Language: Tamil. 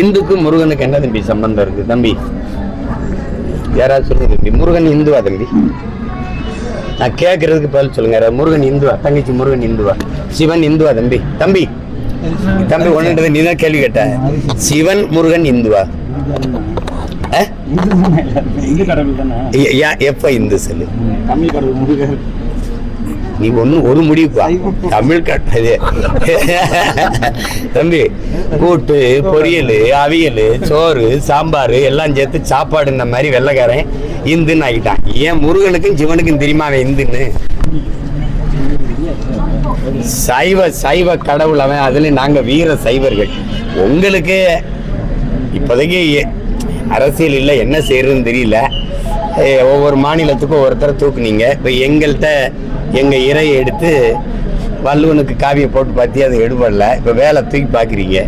இந்துக்கும் முருகனுக்கு என்ன தம்பி சம்பந்தம் இருக்கு? தம்பி யாராவது சொல்லுங்க தம்பி. முருகன் இந்துவா தம்பி? நான் கேட்கறதுக்கு பதில் சொல்லுங்க. முருகன் இந்துவா? தங்கச்சி முருகன் இந்துவா? சிவன் இந்துவா தம்பி? தம்பி தம்பி ஒன்றுன்றது நீ தான் கேள்வி கேட்ட. சிவன் முருகன் இந்துவா? எப்ப இந்து சொல்லு? நீ ஒன்றும் ஒரு முடிவுக்கு வா தமிழ் கட்டது. தம்பி கூட்டு பொரியல் அவியல் சோறு சாம்பார் எல்லாம் சேர்த்து சாப்பாடு இந்த மாதிரி வெள்ளைக்காரன் இந்துன்னு ஆகிட்டான் ஏன் முருகனுக்கும் சிவனுக்கும் தெரியுமா அவன் இந்துன்னு? சைவ சைவ கடவுள் அவன். அதுல நாங்க வீர சைவர்கள். உங்களுக்கு இப்போதைக்கு அரசியல் இல்லை என்ன செய்யறதுன்னு தெரியல. ஒவ்வொரு மாநிலத்துக்கும் ஒவ்வொருத்தரை தூக்குனீங்க. இப்போ எங்கள்கிட்ட எங்கள் இறையை எடுத்து வள்ளுவனுக்கு காவியை போட்டு பார்த்தி அது எடுபடலை. இப்போ வேலை தூக்கி பார்க்குறீங்க.